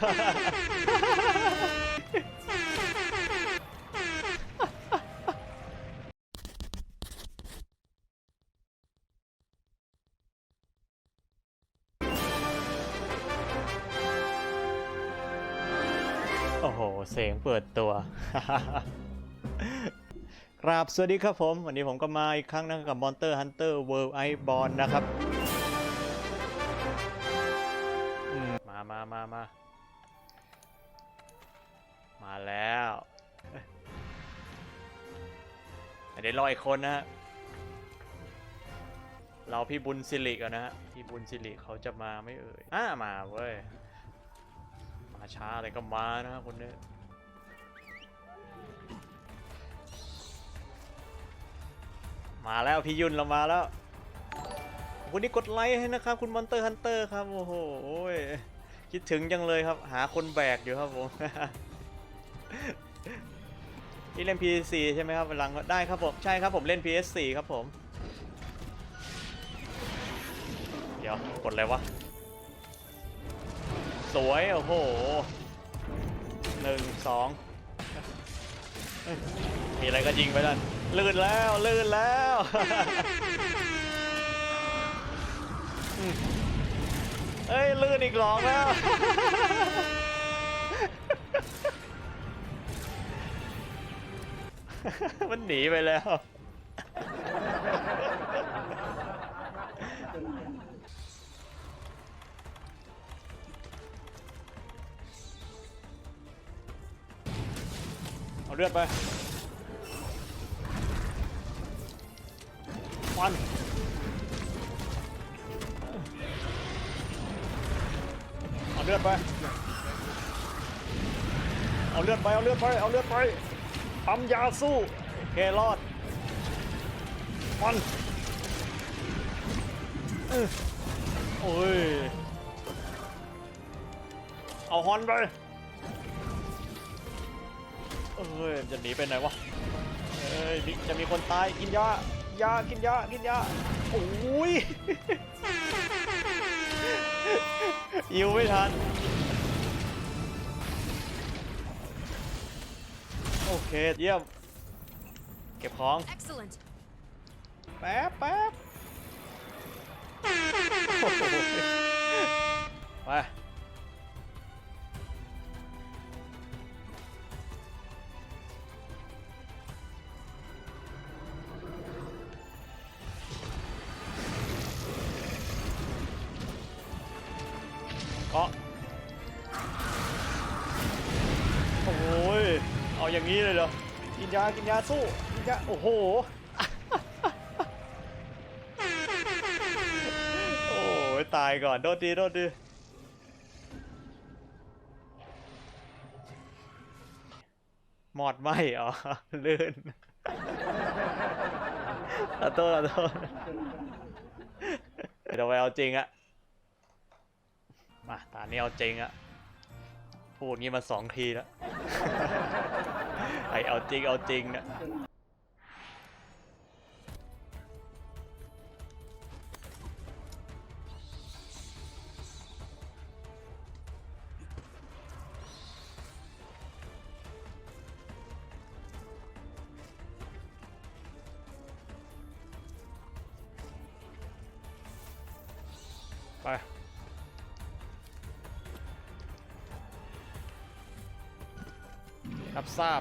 โอ้โห เสียงเปิดตัว กราบสวัสดีครับผม วันนี้ผมก็มาอีกครั้งนะกับ Monster Hunter World Iceborne นะครับ มา มา มา มา มาแล้วเดี๋ยวรออีกคนนะฮะเราพี่บุญสิริกันนะฮะพี่บุญสิริเขาจะมาไม่เอ่ยอ่ามาเว้ยมาช้าอะไรก็มานะฮะคนนี้มาแล้วพี่ยุนเรามาแล้ววันนี้กดไลค์ให้นะครับ คุณมอนเตอร์ฮันเตอร์ครับ โอ้โหคิดถึงจังเลยครับ หาคนแบกอยู่ครับผมี่เล่น PS4 ใช่ไหมครับหลังได้ครับผมใช่ครับผมเล่น PS4 ครับผม เดี๋ยวกดอะไรวะ สวยโอ้โหหนึ่งสองมีอะไรก็ยิงไปแล้วลื่นแล้วลื่นแล้วเอ้ยลื่นอีกหลองแล้ว มันหนีไปแล้ว เอาเลือดไปฟันเอาเลือดไป เอาเลือดไป เอาเลือดไป เอาเลือดไป ปั๊มยาสู้โอเครอดฟันเออโอ้ย เอาฮอนไป เอ้ย จะหนีไปไหนวะ เอ้ย จะมีคนตาย กินยา ยา กินยา กินยา โอ้ยยิวไม่ทัน โอเค เยี่ยม เก็บของ Excellent. แป๊บแป๊บโอ้โหไป งนี้เลยเหรอ กินยา กินยาสู้ กินยา โอ้โห โอ้ยตายก่อน โดดดีโดดดีหมอดไหมอ๋อ ลื่นขอโทษขอโทษเดี๋ยวไปเอาจริงอะมาตอนนี้เอาจริงอะ พูดงี้มาสองทีแล้ว ไอเอาจริงเอาจริงนะ รับทราบ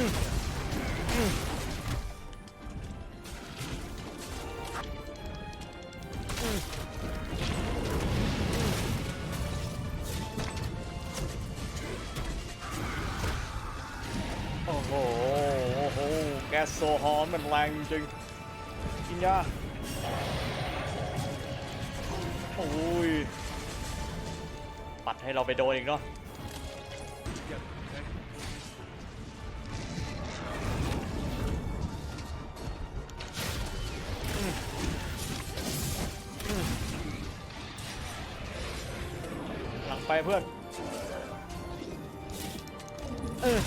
โอ้โห โอ้โห แก๊สโซฮอลมันแรงจริง กินยา โอ้ย ปัดให้เราไปโดนอีกเนาะ ไปเพื่อนเออ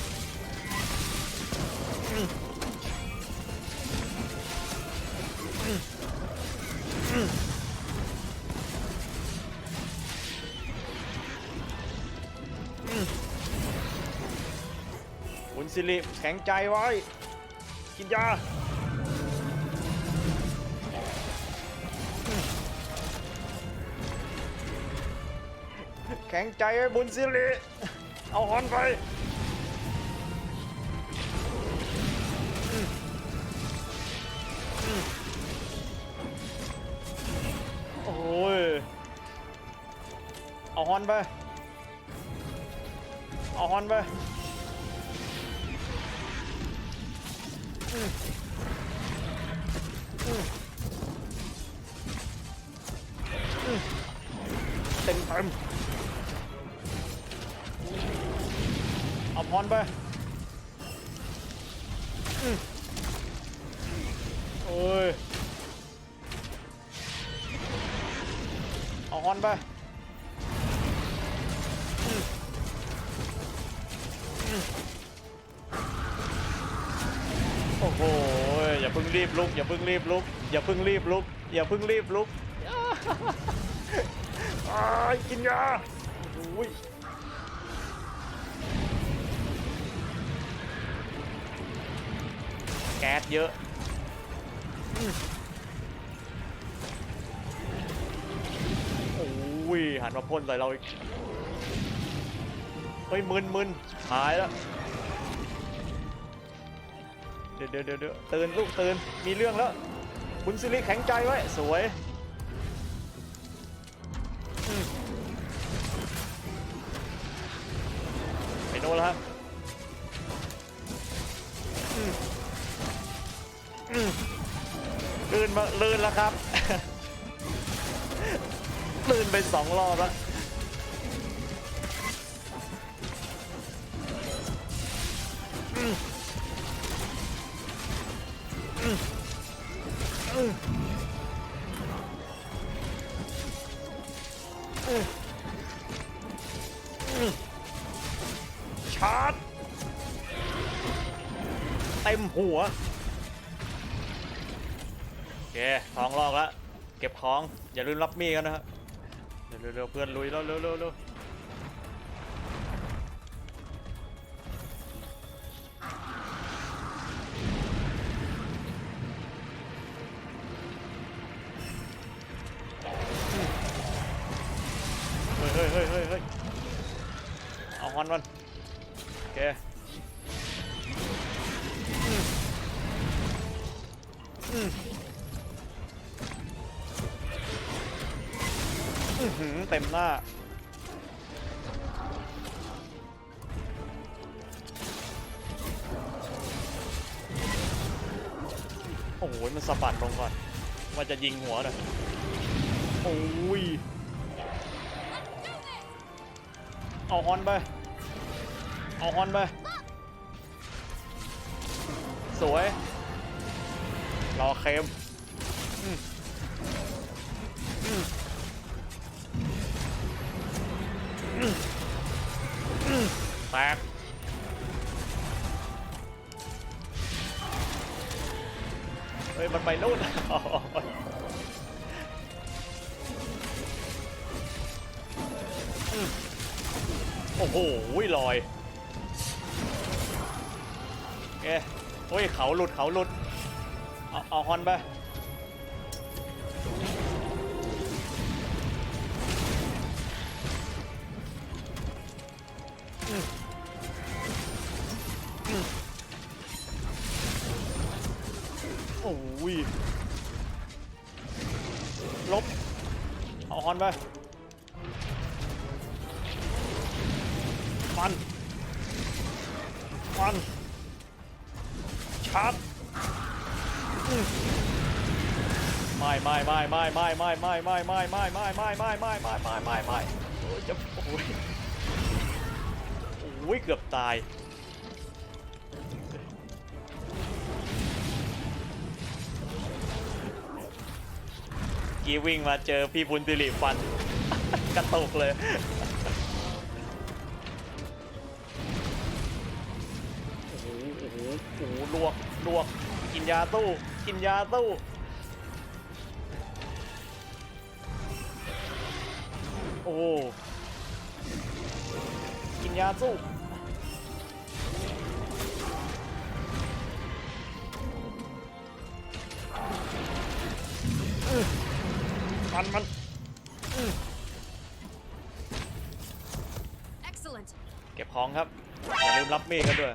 คุณสิริแข็งใจไว้ กินยา ข็งใจไว้บุญสิริเอาฮอนไปโอ้ยเอาฮอนไป เอาฮอนไปเต็มเต็ม เอาพรไปอืมโอ้ย เอาฮอนไปโอ้โห อย่าเพิ่งรีบลุก อย่าเพิ่งรีบลุก อย่าเพิ่งรีบลุก อย่าเพิ่งรีบลุกอ้ากินยาโอ้ย แก๊สเยอะโอ้ยหันมาพ่นใส่เราอีกเฮ้ยมึนมึนหายแล้วเดี๋ยวเดี๋ยวเดี๋ยวเตื่นลูกตื่นมีเรื่องแล้ว คุณซิริแข็งใจไว้ สวยไปโน่นแล้วครับ ลื่นมาลื่นแล้วครับ ลื่นไปสองรอบแล้วชาร์จเต็มหัว ท้องลอกแล้วเก็บของอย่าลืมรับมีดกันนะครับเร็วๆเพื่อนลุยแล้วเร็วเร็วเฮ้ยเฮ้ยเฮ้ยเฮ้ยเฮ้ยเอาฮอนมันโอเคอืมอืม เต็มหน้า โอ้โหมันสะบัดลงก่อน ว่าจะยิงหัวเลยโอ้ย เอาฮอนไป เอาฮอนไป สวย รอเคม แตกเฮ้ย มันไปนู่นโอ้โหลอยเอ๊ะโอ้ย เขาหลุด เขาหลุด เอา เอาฮอนไป ลบเอาฮอนไปฟันฟันชาร์จไม่ไม่ไม่ไม่ไม่ไม่ไม่ไม่ไม่ไม่ไม่ไม่ไม่ไม่ไม่ไม่ไม่ไม่โอ้ยจะโอ้ยโอ้ยเกือบตาย กี้วิ่งมาเจอพี่บุญสิริฟัน กระตกเลย โอ้โห โอ้โห โอ้โหลวกลวก กินยาตู้ กินยาตู้ โอ้กินยาตู้อ มันมัน Excellent. เก็บของครับ อย่าลืมรับมีดกันด้วย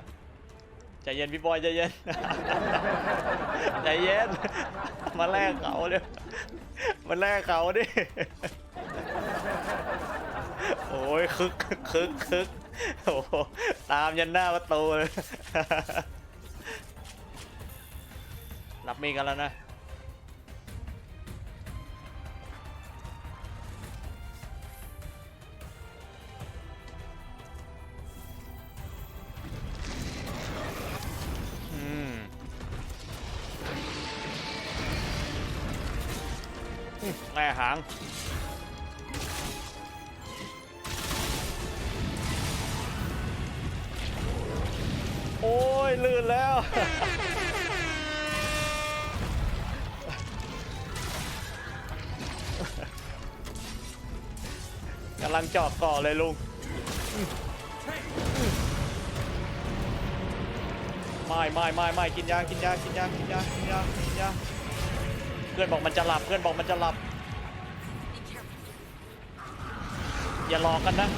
ใจเย็นพี่บอยใจเย็นใจเย็น มาแลกเขาเดี๋ยวมาแลกเขาดิโอ้ยคึกคึกคึกโอ้โหตามยันหน้าประตูเลยรับมีดกันแล้วนะ แม่หาง โอ้ย ลื่นแล้ว กำลังเจาะก่อเลยลุง ไม่ไม่ไม่ไม่กินยา กินยา กินยา กินยา กินยากินยา พื่อนบอกมันจะหลับเพื่อนบอกมันจะหลับ อย่าหลอกกันนะ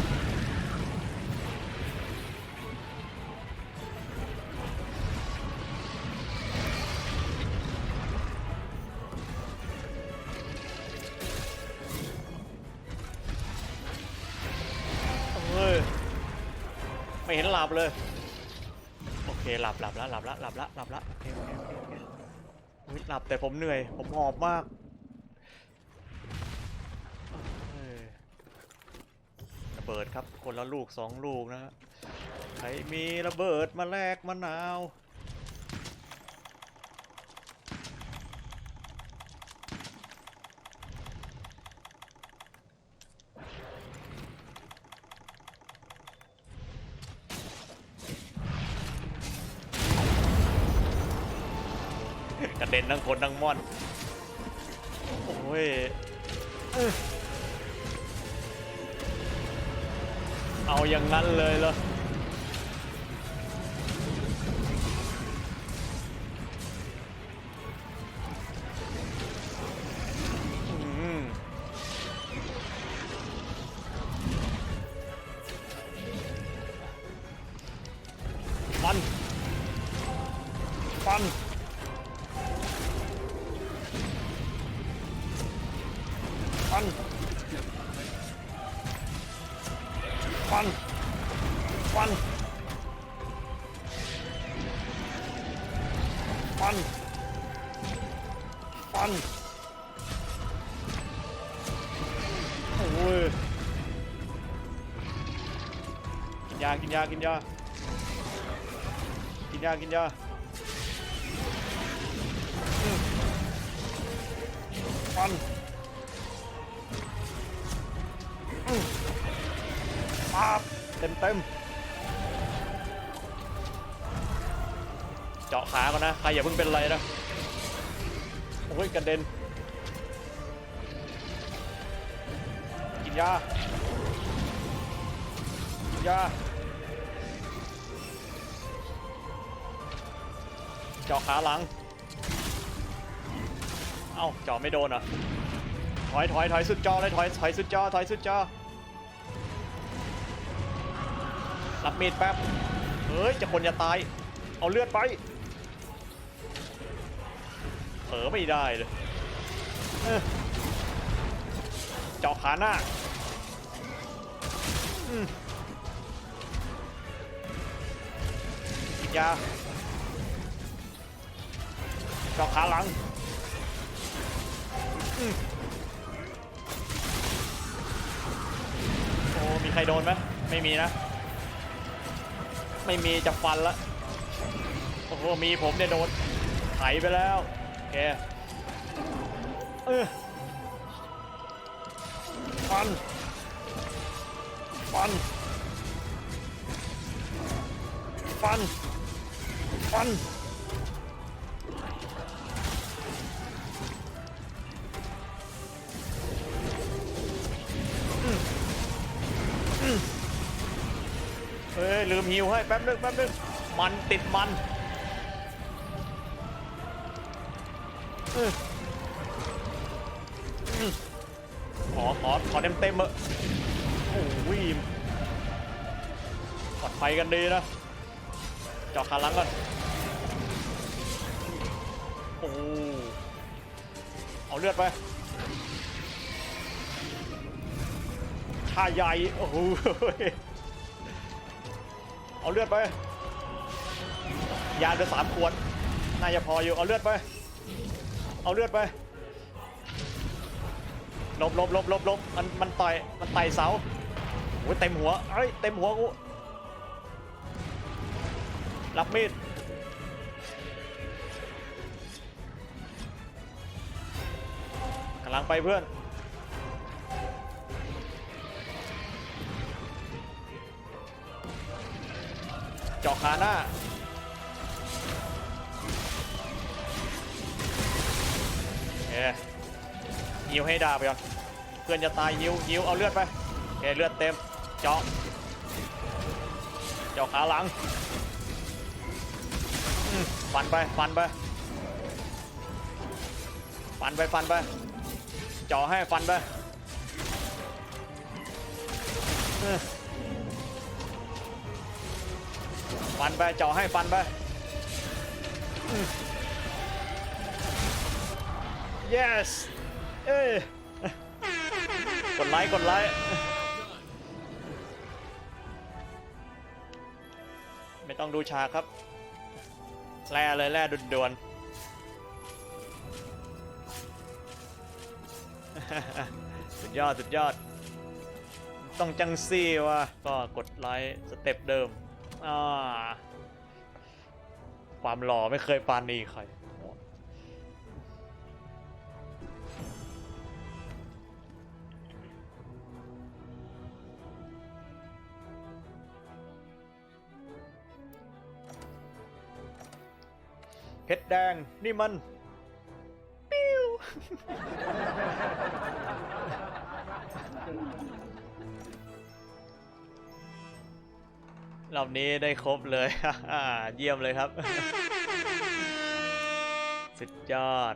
เฮ้ยไม่เห็นหลับเลย โอเคหลับหลับแล้วหลับแล้วหลับแล้วหลับแล้วโอเคโอเค หลับแต่ผมเหนื่อย ผมหอบมากระเบิดครับ คนละลูกสองลูกนะฮะใครมีระเบิดมาแลกมะนาว เด็นทั้งคนทั้งม่อน โอ้ยเอาอย่างนั้นเลยเหรอ ฟันโอ้ยกินยากินยากินยากินยากินยาอืมฟันปาบเต็มเต็มเจาะขาก่อนนะ ใครอย่าเพิ่งเป็นไรนะ้ยกระเด็น กินยา กินยา เจาะขาหลัง เอ้าเจาะไม่โดนเหรอ ถอยถอยถอยสุดจอเลยถอยถอยสุดจอถอยสุดจอรับมีดแป๊บ เฮ้ยจะคนจะตาย เอาเลือดไป เผลอไม่ได้เลยเจาะขาหน้าอืมกินยาเจาะขาหลังอโอ้มีใครโดนไหมไม่มีนะ ไม่มีจะฟันละโอ้โหมีผมเนี่ยโดนไถไปแล้ว เคเออฟันฟันฟันฟันเฮ้ยลืมหิวให้แป๊บนึงแป๊บนึงมันติดมัน ขอขอขอเต็มเต็มเถอโอ้ยปลอดภัยกันดีนะเจาะขาหลังก่อนโอ้เอาเลือดไปชาใหญ่โอ้โหเอาเลือดไปยาจะสามขวดน่าจะพออยู่เอาเลือดไป เอาเลือดไปหลบหลบหลบหลบหลบมันมันต่อยมันไต่เสาโอ้ยเต็มหัวเอ้ยเต็มหัวกูรับมีดกำลังไปเพื่อนเจาะขาหน้า เอ๊ฮิวให้ดาไปก่อนเพื่อนจะตายฮิวฮิวเอาเลือดไปเอ๊เลือดเต็มเจาะเจาะขาหลังฟันไปฟันไปฟันไปฟันไปเจาะให้ฟันไปฟันไปเจาะให้ฟันไป yes เอ้ยกดไลค์กดไลค์ไม่ต้องดูฉากครับแล่เลยแล่ด่วนๆสุดยอด สุดยอด ต้องจังซี่วะก็กดไลค์สเต็ปเดิม อ่า ความหล่อไม่เคยปานนี้ใคร เพชรแดงนี่มัน ปิ้ว รอบนี้ได้ครบเลย เยี่ยมเลยครับ สุดยอด